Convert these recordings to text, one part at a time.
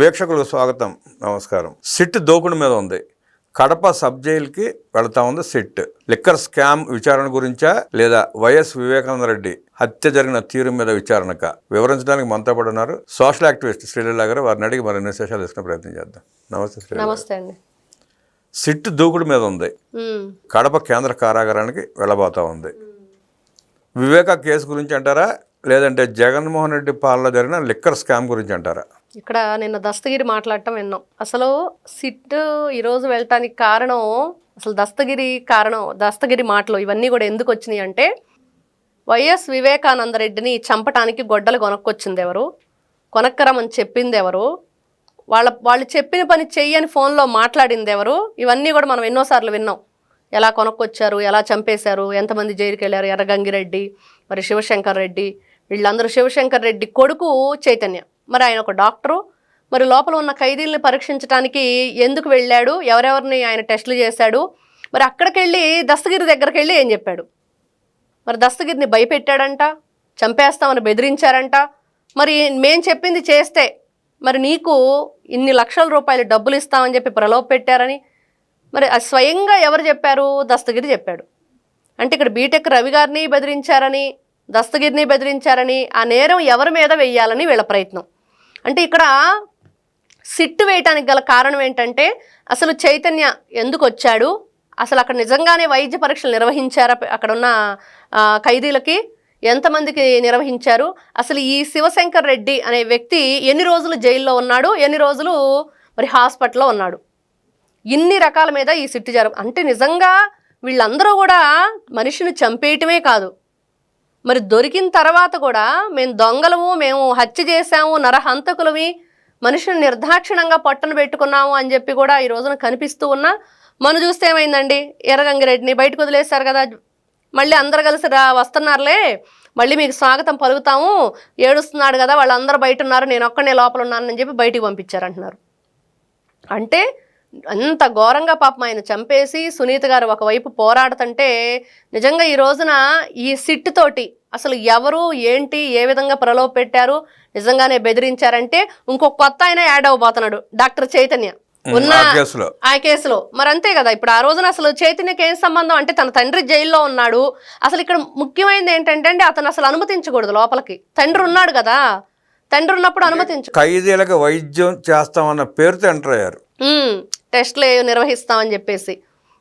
వీక్షకులకు స్వాగతం నమస్కారం. సిట్ దోకుడు మీద ఉంది. కడప సబ్ జైలుకి వెళతా ఉంది సిట్. లిక్కర్ స్కామ్ విచారణ గురించా లేదా వైఎస్ వివేకానంద రెడ్డి హత్య జరిగిన తీరు మీద విచారణక? వివరించడానికి మనతో పాటు ఉన్నారు సోషల్ యాక్టివిస్ట్ శ్రీలీల గారు. వారిని అడిగి మరిన్ని విశేషాలు తీసుకునే ప్రయత్నం చేద్దాం. నమస్తే నమస్తే అండి. సిట్ దూకుడు మీద ఉంది. కడప కేంద్ర కారాగారానికి వెళ్ళబోతా ఉంది. వివేక కేసు గురించి అంటారా? లేదంటే జగన్మోహన్ రెడ్డి పాలన జరిగిన లిక్కర్ స్కామ్ గురించి అంటారా? ఇక్కడ నిన్న దస్తగిరి మాట్లాడటం విన్నాం. అసలు సిట్ ఈరోజు వెళ్ళటానికి కారణం అసలు దస్తగిరి కారణం దస్తగిరి మాటలు ఇవన్నీ కూడా ఎందుకు వచ్చినాయి అంటే వైఎస్ వివేకానంద రెడ్డిని చంపటానికి గొడ్డలు కొనక్కొచ్చింది ఎవరు? కొనక్కరమని చెప్పింది ఎవరు? వాళ్ళ వాళ్ళు చెప్పిన పని చెయ్యని ఫోన్లో మాట్లాడింది ఎవరు? ఇవన్నీ కూడా మనం ఎన్నోసార్లు విన్నాం. ఎలా కొనుక్కొచ్చారు ఎలా చంపేశారు ఎంతమంది జైలుకి వెళ్ళారు ఎర్రగంగిరెడ్డి మరి శివశంకర్ రెడ్డి వీళ్ళందరూ శివశంకర్ రెడ్డి కొడుకు చైతన్య. మరి ఆయన ఒక డాక్టరు. మరి లోపల ఉన్న ఖైదీల్ని పరీక్షించడానికి ఎందుకు వెళ్ళాడు? ఎవరెవరిని ఆయన టెస్టులు చేశాడు? మరి అక్కడికి వెళ్ళి దస్తగిరి దగ్గరికి వెళ్ళి ఏం చెప్పాడు? మరి దస్తగిరిని భయపెట్టాడంట చంపేస్తామని బెదిరించారంట. మరి మేం చెప్పింది చేస్తే మరి నీకు ఇన్ని లక్షల రూపాయలు డబ్బులు ఇస్తామని చెప్పి ప్రలోభ పెట్టారని. మరి అది స్వయంగా ఎవరు చెప్పారు? దస్తగిరి చెప్పాడు. అంటే ఇక్కడ బీటెక్ రవి గారిని బెదిరించారని దస్తగిరిని బెదిరించారని ఆ నేరం ఎవరి మీద వెయ్యాలని వీళ్ళ ప్రయత్నం. అంటే ఇక్కడ సిట్టు వేయటానికి గల కారణం ఏంటంటే అసలు చైతన్య ఎందుకు వచ్చాడు? అసలు అక్కడ నిజంగానే వైద్య పరీక్షలు నిర్వహించారా? అక్కడ ఉన్న ఖైదీలకి ఎంతమందికి నిర్వహించారు? అసలు ఈ శివశంకర్ రెడ్డి అనే వ్యక్తి ఎన్ని రోజులు జైల్లో ఉన్నాడు? ఎన్ని రోజులు మరి హాస్పిటల్లో ఉన్నాడు? ఇన్ని రకాల మీద ఈ సిట్టు జరు అంటే నిజంగా వీళ్ళందరూ కూడా మనిషిని చంపేయటమే కాదు. మరి దొరికిన తర్వాత కూడా మేము దొంగలము మేము హత్య చేశాము నరహంతకులమి మనుషుని నిర్దాక్షిణంగా పట్టున పెట్టుకున్నాము అని చెప్పి కూడా ఈ రోజున కనిపిస్తూ ఉన్నా. మనం చూస్తే ఏమైందండి? ఎర్రగంగిరెడ్డిని బయటకు వదిలేశారు కదా. మళ్ళీ అందరు కలిసి రా వస్తున్నారులే. మళ్ళీ మీకు స్వాగతం పలుకుతాము. ఏడుస్తున్నాడు కదా వాళ్ళందరూ బయట ఉన్నారు. నేను ఒక్కనే లోపల ఉన్నానని చెప్పి బయటికి పంపించారంటున్నారు. అంటే అంత ఘోరంగా పాపం ఆయన చంపేసి సునీత గారు ఒకవైపు పోరాడుతుంటే నిజంగా ఈ రోజున ఈ సిట్ తోటి అసలు ఎవరు ఏంటి ఏ విధంగా ప్రలోభ పెట్టారు నిజంగానే బెదిరించారంటే ఇంకో కొత్త ఆయన యాడ్ అవ్వబోతున్నాడు డాక్టర్ చైతన్య. ఉన్న ఆ కేసులో. మరి అంతే కదా ఇప్పుడు ఆ రోజున అసలు చైతన్యకి ఏం సంబంధం? అంటే తన తండ్రి జైల్లో ఉన్నాడు. అసలు ఇక్కడ ముఖ్యమైనది ఏంటంటే అండి అతను అసలు అనుమతించకూడదు లోపలికి. తండ్రి ఉన్నాడు కదా తండ్రి ఉన్నప్పుడు అనుమతించు ఖైదీలకు వైద్యం చేస్తామన్న పేరుతో ఎంటర్ అయ్యారు. టెస్టులు నిర్వహిస్తామని చెప్పేసి.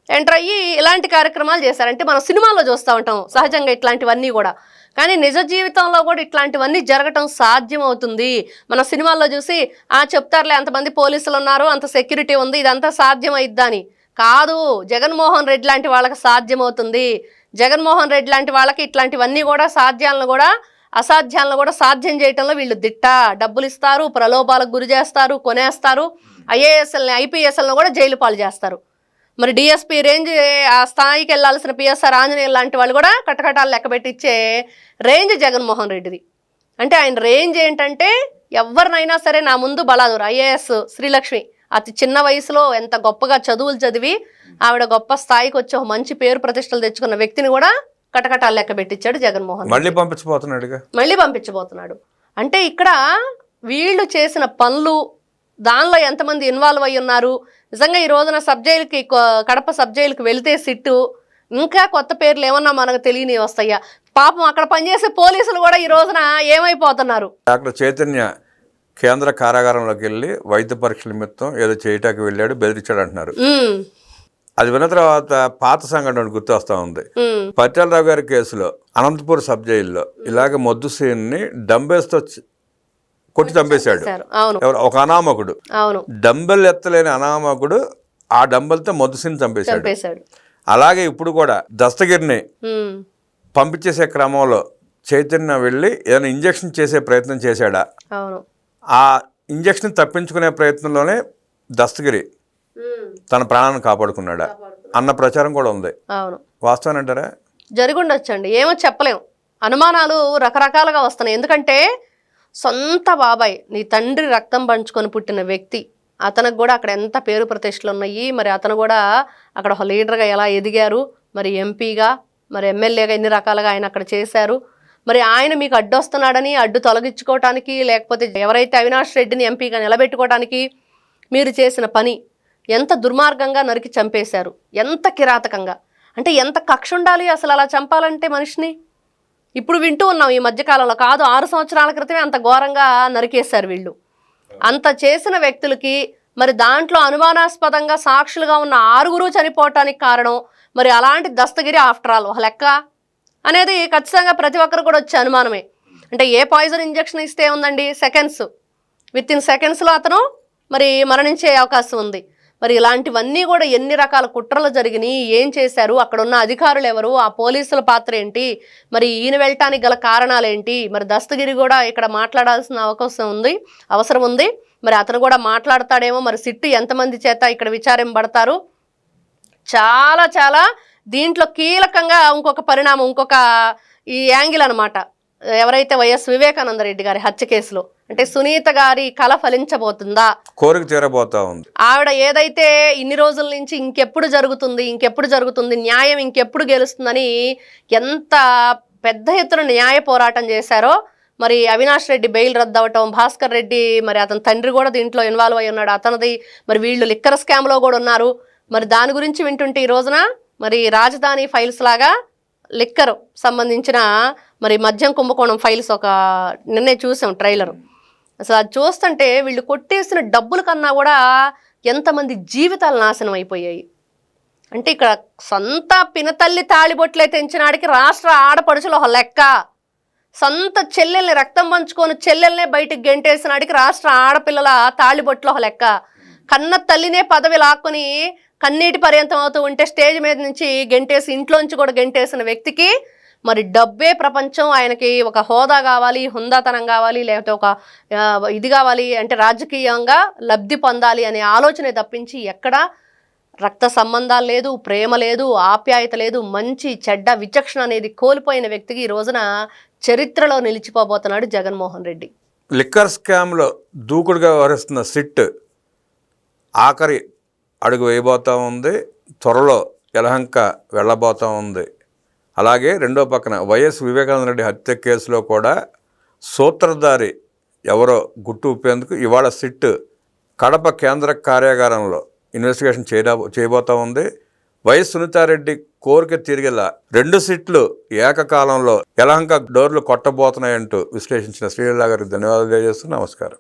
ఎంటర్ అయ్యి ఇలాంటి కార్యక్రమాలు చేశారంటే మనం సినిమాల్లో చూస్తూ ఉంటాం. సహజంగా ఇట్లాంటివన్నీ కూడా. కానీ నిజ జీవితంలో కూడా ఇట్లాంటివన్నీ జరగటం సాధ్యం అవుతుంది మన సినిమాల్లో చూసి ఆ చెప్తారులే అంతమంది పోలీసులు ఉన్నారు అంత సెక్యూరిటీ ఉంది ఇదంతా సాధ్యం అయిద్దని కాదు జగన్మోహన్ రెడ్డి లాంటి వాళ్ళకి సాధ్యమవుతుంది. జగన్మోహన్ రెడ్డి లాంటి వాళ్ళకి ఇట్లాంటివన్నీ కూడా సాధ్యాలను కూడా అసాధ్యాలను కూడా సాధ్యం చేయటంలో వీళ్ళు దిట్ట. డబ్బులు ఇస్తారు ప్రలోభాలకు గురి చేస్తారు కొనేస్తారు. ఐఏఎస్ఎల్ని ఐపీఎస్ఎల్ని కూడా జైలు పాలు చేస్తారు. మరి డిఎస్పీ రేంజ్ ఆ స్థాయికి వెళ్ళాల్సిన పిఎస్ఆర్ ఆంజనేయులు లాంటి వాళ్ళు కూడా కటకటాలు లెక్క పెట్టించే రేంజ్ జగన్మోహన్ రెడ్డిది. అంటే ఆయన రేంజ్ ఏంటంటే ఎవరినైనా సరే నా ముందు బలాదూరు ఐఏఎస్ శ్రీలక్ష్మి అతి చిన్న వయసులో ఎంత గొప్పగా చదువులు చదివి ఆవిడ గొప్ప స్థాయికి వచ్చి ఒక మంచి పేరు ప్రతిష్టలు తెచ్చుకున్న వ్యక్తిని కూడా కటకటాలు లెక్క పెట్టించాడు జగన్మోహన్ మళ్ళీ పంపించబోతున్నాడుగా? మళ్ళీ పంపించబోతున్నాడు. అంటే ఇక్కడ వీళ్ళు చేసిన పనులు దానిలో ఎంతమంది ఇన్వాల్వ్ అయి ఉన్నారు? నిజంగా ఈ రోజున సబ్ జైలుకి కడప సబ్ జైలుకి వెళితే సిట్టు ఇంకా కొత్త పేర్లు ఏమన్నా మనకు తెలియని వస్తాయా? పాపం అక్కడ పనిచేసే పోలీసులు కూడా ఈ రోజున ఏమైపోతున్నారు? డాక్టర్ చైతన్య కేంద్ర కారాగారంలోకి వెళ్ళి వైద్య పరీక్షల నిమిత్తం ఏదో చేయటానికి వెళ్ళాడు బెదిరించాడు అంటున్నారు అది విన్న తర్వాత పాత సంఘటన గుర్తు వస్తూ ఉంది. ఉమ్, పట్యాలరావు గారి కేసులో అనంతపూర్ సబ్ జైల్లో ఇలాగ మొద్దు సీన్ని డంబేస్తో కొట్టి చంపేశాడు. ఎవరు? ఒక అనామకుడు. డంబెల్ ఎత్తలేని అనామకుడు ఆ డంబెల్తో మొద్దు సీన్ చంపేశాడు. అలాగే ఇప్పుడు కూడా దస్తగిరిని పంపించేసే క్రమంలో చైతన్య వెళ్ళి ఏదైనా ఇంజెక్షన్ చేసే ప్రయత్నం చేశాడా? ఆ ఇంజెక్షన్ తప్పించుకునే ప్రయత్నంలోనే దస్తగిరి తన ప్రాణాన్ని కాపాడుకున్నాడా? అన్న ప్రచారం కూడా ఉంది. అవును. వాస్తవం అంటారా? జరిగుండొచ్చండి ఏమో చెప్పలేం. అనుమానాలు రకరకాలుగా వస్తున్నాయి. ఎందుకంటే సొంత బాబాయ్ నీ తండ్రి రక్తం పంచుకొని పుట్టిన వ్యక్తి. అతనికి కూడా అక్కడ ఎంత పేరు ప్రతిష్టలు ఉన్నాయి. మరి అతను కూడా అక్కడ ఒక లీడర్గా ఎలా ఎదిగారు? మరి ఎంపీగా మరి ఎమ్మెల్యేగా ఎన్ని రకాలుగా ఆయన అక్కడ చేశారు? మరి ఆయన మీకు అడ్డొస్తున్నాడని అడ్డు తొలగించుకోవటానికి లేకపోతే ఎవరైతే అవినాష్ రెడ్డిని ఎంపీగా నిలబెట్టుకోవటానికి మీరు చేసిన పని ఎంత దుర్మార్గంగా నరికి చంపేశారు? ఎంత కిరాతకంగా? అంటే ఎంత కక్ష ఉండాలి అసలు అలా చంపాలంటే మనిషిని? ఇప్పుడు వింటూ ఉన్నాం ఈ మధ్యకాలంలో కాదు ఆరు సంవత్సరాల క్రితమే అంత ఘోరంగా నరికేశారు వీళ్ళు. అంత చేసిన వ్యక్తులకి మరి దాంట్లో అనుమానాస్పదంగా సాక్షులుగా ఉన్న ఆరుగురు చనిపోవటానికి కారణం మరి అలాంటి దస్తగిరి ఆఫ్టర్ ఆల్ ఒక లెక్క? అనేది ఖచ్చితంగా ప్రతి ఒక్కరు కూడా వచ్చే అనుమానమే. అంటే ఏ పాయిజన్ ఇంజెక్షన్ ఇస్తే ఉందండి? సెకండ్స్. విత్ ఇన్ సెకండ్స్లో అతను మరి మరణించే అవకాశం ఉంది. మరి ఇలాంటివన్నీ కూడా ఎన్ని రకాల కుట్రలు జరిగినాయి ఏం చేశారు అక్కడ ఉన్న అధికారులు ఎవరు ఆ పోలీసుల పాత్ర ఏంటి మరి ఈయన వెళ్ళటానికి గల కారణాలు ఏంటి మరి దస్తగిరి కూడా ఇక్కడ మాట్లాడాల్సిన అవకాశం ఉంది అవసరం ఉంది. మరి అతను కూడా మాట్లాడతాడేమో మరి సిట్టు ఎంతమంది చేత ఇక్కడ విచారింపబడతారు. చాలా చాలా దీంట్లో కీలకంగా ఇంకొక పరిణామం ఇంకొక ఈ యాంగిల్ అనమాట ఎవరైతే వైఎస్ వివేకానంద రెడ్డి గారి హత్య కేసులో. అంటే సునీత గారి కళ ఫలించబోతుందా? కోరిక తీరబోతా ఉంది. ఆవిడ ఏదైతే ఇన్ని రోజుల నుంచి ఇంకెప్పుడు జరుగుతుంది ఇంకెప్పుడు జరుగుతుంది న్యాయం ఇంకెప్పుడు గెలుస్తుందని ఎంత పెద్ద ఎత్తున న్యాయ పోరాటం చేశారో మరి అవినాష్ రెడ్డి బెయిల్ రద్దు అవ్వటం భాస్కర్ రెడ్డి మరి అతని తండ్రి కూడా దీంట్లో ఇన్వాల్వ్ అయి ఉన్నాడు అతనిది మరి వీళ్ళు లిక్కర్ స్కామ్లో కూడా ఉన్నారు. మరి దాని గురించి వింటుంటే ఈ రోజున మరి రాజధాని ఫైల్స్ లాగా లిక్కర్ సంబంధించిన మరి మద్యం కుంభకోణం ఫైల్స్ ఒక నిన్నే చూసాం ట్రైలర్. అసలు అది చూస్తుంటే వీళ్ళు కొట్టేసిన డబ్బుల కన్నా కూడా ఎంతమంది జీవితాలు నాశనం అయిపోయాయి. అంటే ఇక్కడ సొంత పినతల్లి తాళిబొట్లే తెంచినాడికి రాష్ట్ర ఆడపడుచులు ఒక లెక్క. సొంత చెల్లెల్ని రక్తం పంచుకొని చెల్లెల్నే బయటికి గెంటేసినాడికి రాష్ట్ర ఆడపిల్లల తాళిబొట్లు ఒక లెక్క. కన్న తల్లినే పదవి లాక్కొని కన్నీటి పర్యంతం అవుతూ ఉంటే స్టేజ్ మీద నుంచి గెంటేసి ఇంట్లోంచి కూడా గెంటేసిన వ్యక్తికి మరి డబ్బే ప్రపంచం ఆయనకి ఒక హోదా కావాలి హుందాతనం కావాలి లేకపోతే ఒక ఇది కావాలి అంటే రాజకీయంగా లబ్ధి పొందాలి అనే ఆలోచనే తప్పించి ఎక్కడా రక్త సంబంధాలు లేదు ప్రేమ లేదు ఆప్యాయత లేదు మంచి చెడ్డ విచక్షణ అనేది కోల్పోయిన వ్యక్తికి ఈ రోజున చరిత్రలో నిలిచిపోబోతున్నాడు జగన్మోహన్ రెడ్డి. లిక్కర్ స్కామ్లో దూకుడుగా వ్యవహరిస్తున్న సిట్ ఆఖరి అడుగు వేయబోతూ ఉంది త్వరలో యలహంక వెళ్ళబోతూ ఉంది. అలాగే రెండో పక్కన వైఎస్ వివేకానంద రెడ్డి హత్య కేసులో కూడా సూత్రధారి ఎవరో గుట్టు ఊపేందుకు ఇవాళ సిట్ కడప కేంద్ర కార్యాగారంలో ఇన్వెస్టిగేషన్ చేయడా చేయబోతా ఉంది. వైఎస్ సునీతారెడ్డి కోరిక తిరిగేలా రెండు సిట్లు ఏకకాలంలో యలహంక డోర్లు కొట్టబోతున్నాయంటూ విశ్లేషించిన శ్రీలీలా గారికి ధన్యవాదాలు తెలియజేస్తూ నమస్కారం.